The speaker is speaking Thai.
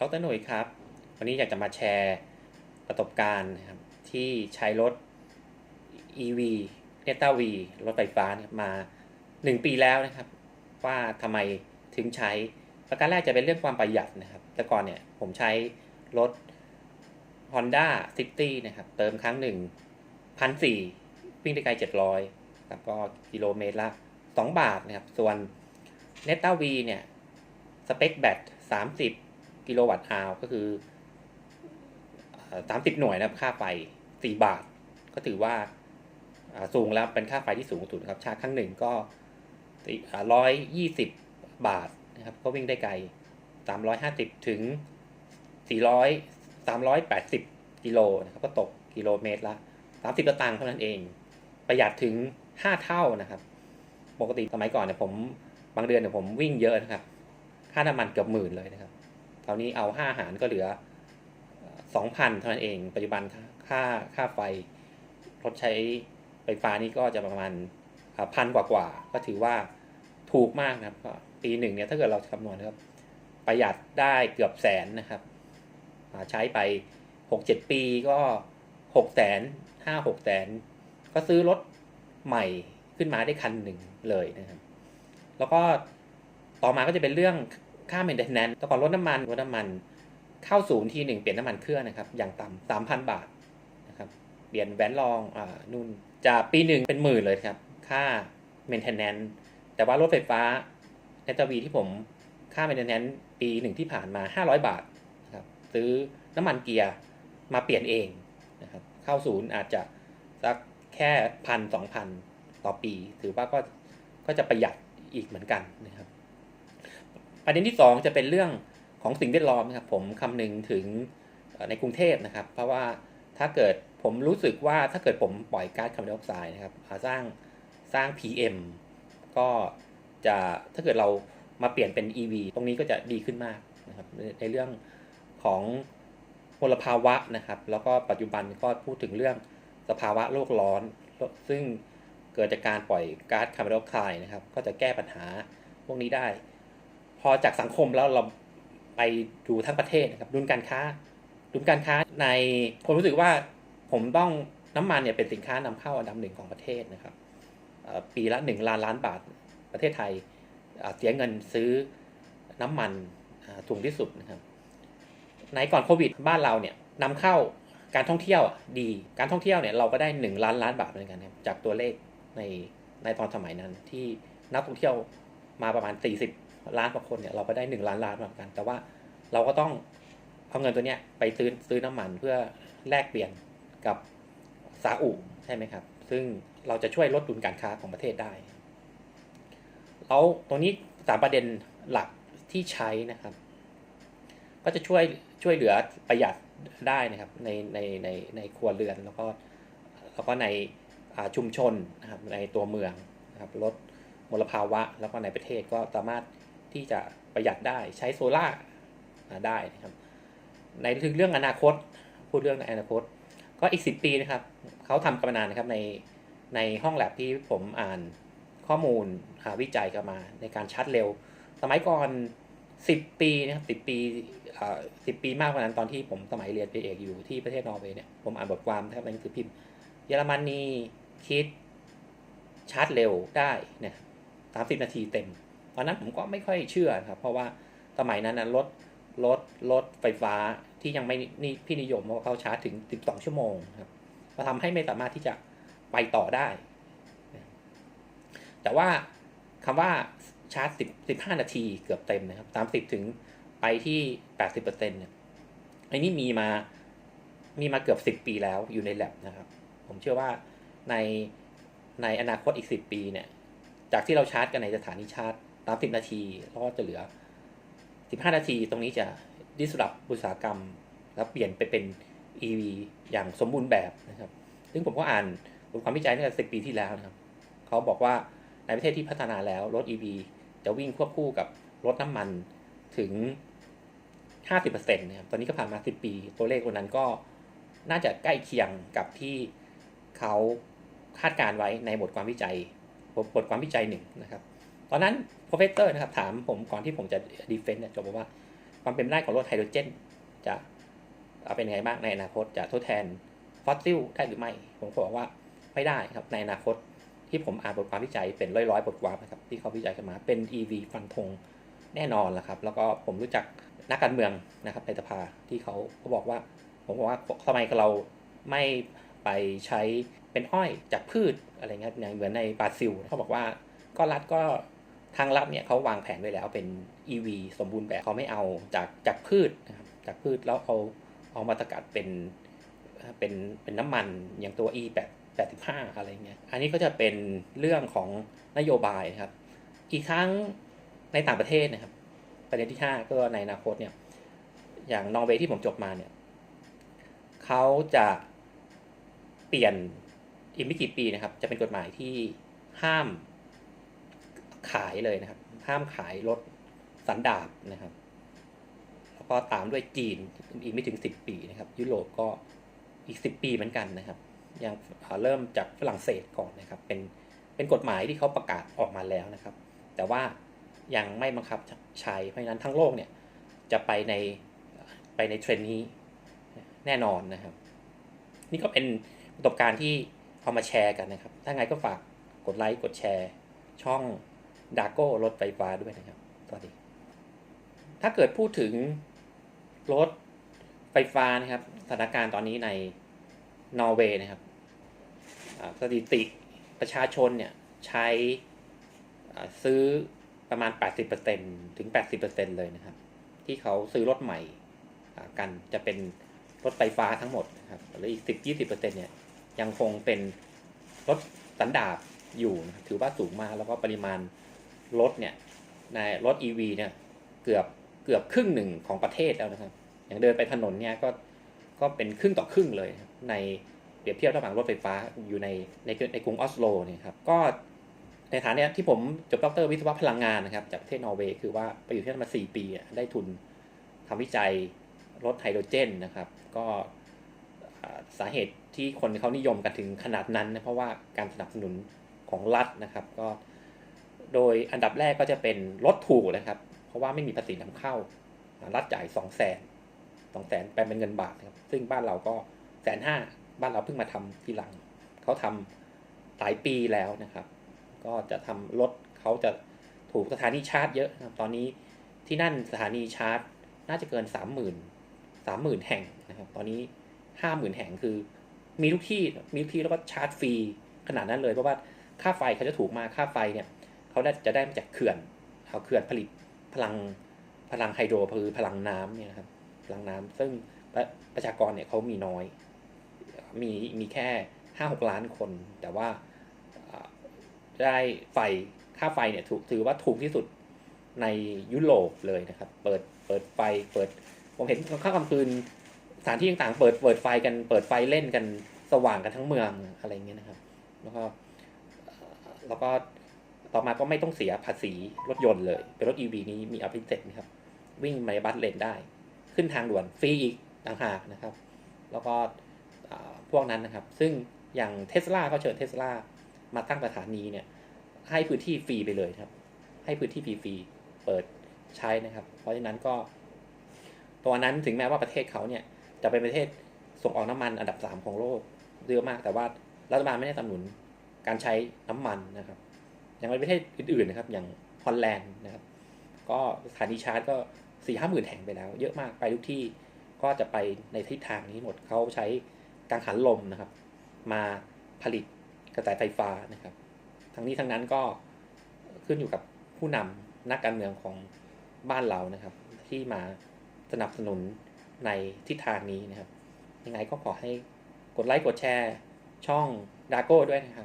ดรหนุ่ยครับ วันนี้อยากจะมาแชร์ประสบการณ์นะครับที่ใช้รถ EV เนต้าวีรถไฟฟ้านี่ยมา 1 ปีแล้วนะครับ ว่าทำไมถึงใช้ ประการแรกจะเป็นเรื่องความประหยัดนะครับ แต่ก่อนเนี่ยผมใช้รถ Honda City นะครับ เติมครั้งหนึ่งพันสี่วิ่งได้ไกล700แล้วก็กิโลเมตรละ2บาทนะครับ ส่วน n e t a V เนี่ย สเปคแบต30 กิโลวัตต์อาวก็คือสามสิบหน่วยนะครับ ค่าไฟ4บาท ก็ถือว่าสูงแล้วเป็นค่าไฟที่สูงสุดนะครับ ชาร์จครั้งหนึ่งก็ร้อยยี่สิบบาทนะครับ ก็วิ่งได้ไกลสามร้อยห้าสิบถึงสี่ร้อยสามร้อยแปดสิบกิโลนะครับ ก็ตกกิโลเมตรละสามสิบตางค์เท่านั้นเอง ประหยัดถึงห้าเท่านะครับ ปกติสมัยก่อนเนี่ยผมบางเดือนเนี่ยผมวิ่งเยอะนะครับ ค่าน้ำมันเกือบหมื่นเลยนะครับ คราวนี้เอาห้าหารก็เหลือสองพันเท่านั้นเอง ปัจจุบันค่าค่าไฟรถใช้ไฟฟ้านี่ก็จะประมาณพันกว่ากว่าก็ถือว่าถูกมากนะครับก็ปีหนึ่งเนี่ยถ้าเกิดเราคำนวณนะครับประหยัดได้เกือบแสนนะครับใช้ไปหกเจ็ดปีก็หกแสนห้าหกแสนก็ซื้อรถใหม่ขึ้นมาได้คันหนึ่งเลยนะครับ แล้วก็ต่อมาก็จะเป็นเรื่อง ค่า maintenance แต่ก่อนรถน้ำมันรถน้ำมันเข้าศูนย์ทีหนึ่งเปลี่ยนน้ำมันเครื่องนะครับ อย่างต่ำสามพันบาทนะครับเปลี่ยนแวนลองอ่านู่นจะปีหนึ่งเป็นหมื่นเลยครับ ค่า maintenance แต่ว่ารถไฟฟ้าเนตวีที่ผมค่า maintenance ปีหนึ่งที่ผ่านมา 500 บาทนะครับซื้อน้ำมันเกียร์มาเปลี่ยนเองนะครับเข้าศูนย์อาจจะสักแค่พันสองพันต่อปี ถือว่าก็ก็จะประหยัดอีกเหมือนกันนะครับ ประเด็นที่ 2 จะเป็นเรื่องของสิ่งแวดล้อมนะครับผมคำนึงถึงในกรุงเทพนะครับ เพราะว่าถ้าเกิดผมรู้สึกว่าถ้าเกิดผมปล่อยก๊าซคาร์บอนไดออกไซด์นะครับสร้างสร้าง PM ก็จะถ้าเกิดเรามาเปลี่ยนเป็น EV ตรงนี้ก็จะดีขึ้นมากนะครับในเรื่องของมลภาวะนะครับ แล้วก็ปัจจุบันก็พูดถึงเรื่องสภาวะโลกร้อน ซึ่งเกิดจากการปล่อยก๊าซคาร์บอนไดออกไซด์นะครับ ก็จะแก้ปัญหาพวกนี้ได้ อจากสังคมแล้วเราไปดูทั้งประเทศนะครับดุลการค้าดุลการค้าในผมรู้สึกว่าผมต้องน้ำมันเนี่ยเป็นสินค้านำเข้าอันดับหนึ่งของประเทศนะครับปีละหนึ่งล้านล้านบาทประเทศไทยเสียเงินซื้อน้ำมันถูกที่สุดนะครับในก่อนโควิดบ้านเราเนี่ยนำเข้าการท่องเที่ยวดี การท่องเที่ยวเนี่ยเราก็ได้หนึ่งล้านล้านบาทเหมือนกันครับจากตัวเลขในในตอนสมัยนั้นที่นักท่องเที่ยวมาประมาณ 40 ล้านกว่าคนเนี่ยเราก็ได้หนึ่งล้านล้านเหมือนกัน แต่ว่าเราก็ต้องเอาเงินตัวเนี้ยไปซื้อซื้อน้ำมันเพื่อแลกเปลี่ยนกับซาอุใช่ไหมครับ ซึ่งเราจะช่วยลดดุลการค้าของประเทศได้ แล้วตรงนี้สามประเด็นหลักที่ใช้นะครับ ก็จะช่วยช่วยเหลือประหยัดได้นะครับในในในในครัวเรือนแล้วก็แล้วก็ในชุมชนนะครับในตัวเมืองนะครับลดมลภาวะแล้วก็ในประเทศก็สามารถ ที่จะประหยัดได้ใช้โซล่าได้นะครับ ในถึงเรื่องอนาคตพูดเรื่องในอนาคต ก็อีกสิปีนะครับเขาทำกันมานานนะครับในในห้องแลบที่ผมอ่านข้อมูลหาวิจัยกันมาในการชาร์จเร็ว สมัยก่อน 10 ปีนะครับ10ปีสิบปีมากกว่านั้นตอนที่ผมสมัยเรียนปริญญาเอกอยู่ที่ประเทศนอร์เวย์เนี่ยผมอ่านบทความนะครับในหนังสือพิมพ์ เยอรมนีคิดชาร์จเร็วได้เนี่ยสามสิบนาทีเต็ม ตอนนั้นผมก็ไม่ค่อยเชื่อครับ เพราะว่าสมัยนั้นนะรถรถรถไฟฟ้าที่ยังไม่นี่พี่นิยมเพราะเขาชาร์จถึง 12 ชั่วโมงครับก็ทำให้ไม่สามารถที่จะไปต่อได้ แต่ว่าคำว่าชาร์จ 10 15 นาทีเกือบเต็มนะครับ30ถึงไปที่ 80%เนี่ยไอ้นี่มีมามีมาเกือบ 10 ปีแล้วอยู่ในแ a บนะครับ ผมเชื่อว่าในในอนาคตอีก 10 ปีเนี่ย จากที่เราชาร์จกันในสถานีชาร์จ 30นาทีแล้วก็จะเหลือ15นาทีตรงนี้จะดิสรับอุตสาหกรรม แล้วเปลี่ยนไปเป็น EV อย่างสมบูรณ์แบบนะครับ ซึ่งผมก็อ่านผลความวิจัยตั้งแต่10ปีที่แล้วนะครับเขาบอกว่าในประเทศที่พัฒนาแล้วรถ EV จะวิ่งควบคู่กับรถน้ำมันถึง 50%นะครับตอนนี้ก็ผ่านมา 10 ปี ตัวเลขวันนั้นก็น่าจะใกล้เคียงกับที่เขาคาดการไว้ในบทความวิจัย บทความวิจัยหนึ่งนะครับ ตอนนั้น professor นะครับถามผมก่อนที่ผมจะ defense เนี่ยจบบอกว่าความเป็นไปได้ของรถไฮโดรเจน จะเป็นยังไงบ้างในอนาคตจะทดแทนฟอสซิลได้หรือไม่ ผมก็บอกว่าไม่ได้ครับในอนาคตที่ผมอ่านบทความวิจัยเป็นร้อยร้อยๆบทความนะครับที่เขาวิจัยกันมาเป็น EV ฟันธงแน่นอนแหละครับ แล้วก็ผมรู้จักนักการเมืองนะครับในสภาที่เขาเขาบอกว่า ผมบอกว่าทำไมเราไม่ไปใช้เป็นอ้อยจากพืชอะไรเงี้ยอย่างเหมือนในบราซิลเขาบอกว่าก็รัฐก็ ทางรัฐเนี่ยเขาวางแผนไว้แล้วเป็น EV สมบูรณ์แบบเขาไม่เอาจากจากพืชนะครับจากพืชแล้วเอาเอามาสกัดเป็นเป็นเป็นน้ำมันอย่างตัว E แปดแปดสิบบ85อะไรเงี้ย อันนี้ก็จะเป็นเรื่องของนโยบายนะครับ อีกครั้งในต่างประเทศนะครับ ประเด็นที่5ก็ในอนาคตเนี่ย อย่างนอร์เวย์ที่ผมจบมาเนี่ยเขาจะเปลี่ยนอีกไม่กี่ปีนะครับ จะเป็นกฎหมายที่ห้าม ขายเลยนะครับ ห้ามขายรถสันดาปนะครับ แล้วก็ตามด้วยจีนอีกไม่ถึง 10 ปีนะครับ ยุโรปก็อีก 10 ปีเหมือนกันนะครับยังเริ่มจากฝรั่งเศสก่อนนะครับ เป็นเป็นกฎหมายที่เขาประกาศออกมาแล้วนะครับ แต่ว่ายังไม่บังคับใช้เพราะฉะนั้นทั้งโลกเนี่ยจะไปในไปในเทรนนี้แน่นอนนะครับ นี่ก็เป็นประสบการณ์ที่เอามาแชร์กันนะครับ ถ้าไงก็ฝากกดไลค์กดแชร์ช่อง ดาโก้รถไฟฟ้าด้วยนะครับสวัสดี ถ้าเกิดพูดถึงรถไฟฟ้านะครับสถานการณ์ตอนนี้ในนอร์เวย์นะครับสถิติประชาชนเนี่ยใช้ซื้อประมาณ 80%ถึง 80%เลยนะครับ ที่เขาซื้อรถใหม่กันจะเป็นรถไฟฟ้าทั้งหมดนะครับหรืออีก 10-20%เนี่ยยังคงเป็นรถสันดาปอยู่ ถือว่าสูงมากแล้วก็ปริมาณ รถเนี่ยในรถ EV เนี่ยเกือบเกือบครึ่งหนึ่งของประเทศแล้วนะครับ อย่างเดินไปถนนเนี่ยก็ก็เป็นครึ่งต่อครึ่งเลย ในเปรียบเทียบระหว่างรถไฟฟ้าอยู่ในในในกรุงออสโลเนี่ยครับก็ในฐานะที่ผมจบด็อกเตอร์วิศวะพลังงานนะครับ จากประเทศนอร์เวย์คือว่าไปอยู่ที่นั่นมา 4 ปีได้ทุนทำวิจัยรถไฮโดรเจนนะครับ ก็สาเหตุที่คนเขานิยมกันถึงขนาดนั้นนะเพราะว่าการสนับสนุนของรัฐนะครับ ก็ โดยอันดับแรกก็จะเป็นรถถูกนะครับ เพราะว่าไม่มีภาษีนำเข้า รัฐจ่าย2 0 0 0 0 0สองแสนแปลเป็นเงินบาทนะครับ ซึ่งบ้านเราก็แสนห้าบ้านเราเพิ่งมาทำทีหลัง เขาทำหลายปีแล้วนะครับ ก็จะทำรถเขาจะถูกสถานีชาร์จเยอะนะครับ ตอนนี้ที่นั่นสถานีชาร์จ น่าจะเกินสามหมื่นสามหมื่นแห่งนะครับ ตอนนี้ห้าหมื่นแห่งคือ มีทุกที่มีทุกที่แล้วก็ชาร์จฟรีขนาดนั้นเลยเพราะว่าค่าไฟเขาจะถูกมากค่าไฟเนี่ย เขาได้จะได้มาจากเขื่อนเอาเขื่อนผลิตพลังพลังไฮโดรคือพลังน้ำเนี่ยครับพลังน้ำซึ่งประประชากรเนี่ยเขามีน้อย มีมีแค่ห้าหกล้านคน แต่ว่าได้ไฟค่าไฟเนี่ยถูกถือว่าถูกที่สุดในยุโรปเลยนะครับ เปิดเปิดไฟเปิดผมเห็นข้ากลางคืนสถานที่ต่างๆ เปิดเปิดไฟกันเปิดไฟเล่นกันสว่างกันทั้งเมืองอะไรเงี้ยนะครับ แล้วก็แล้วก็ ต่อมาก็ไม่ต้องเสียภาษีรถยนต์เลย เป็นรถ EV นี้มีอภิเษนะครับ วิ่งในบัสเลนได้ ขึ้นทางด่วนฟรีอีกต่างหากนะครับ แล้วก็พวกนั้นนะครับ ซึ่งอย่างเทสลาก็เชิญเทสลามาตั้งสถานีเนี่ยให้พื้นที่ฟรีไปเลยครับ ให้พื้นที่ฟรีเปิดใช้นะครับ เพราะฉะนั้นก็ ตัวนั้นถึงแม้ว่าประเทศเขาเนี่ยจะเป็นประเทศส่งออกน้ำมันอันดับสามของโลกเยอะมากแต่ว่ารัฐบาลไม่ได้สนับสนุนการใช้น้ำมันนะครับ อย่างในประเทศอื่นๆนะครับอย่างฮอลแลนด์นะครับ ก็สถานีชาร์จก็สี่ห้าหมื่นแห่งไปแล้ว เยอะมากไปทุกที่ก็จะไปในทิศทางนี้หมดเขาใช้กังหันลมนะครับ มาผลิตกระแสไฟฟ้านะครับ ทั้งนี้ทั้งนั้นก็ขึ้นอยู่กับผู้นำนักการเมืองของบ้านเรานะครับ ที่มาสนับสนุนในทิศทางนี้นะครับ ยังไงก็ขอให้กดไลค์กดแชร์ช่องดาโก้ด้วยนะครับ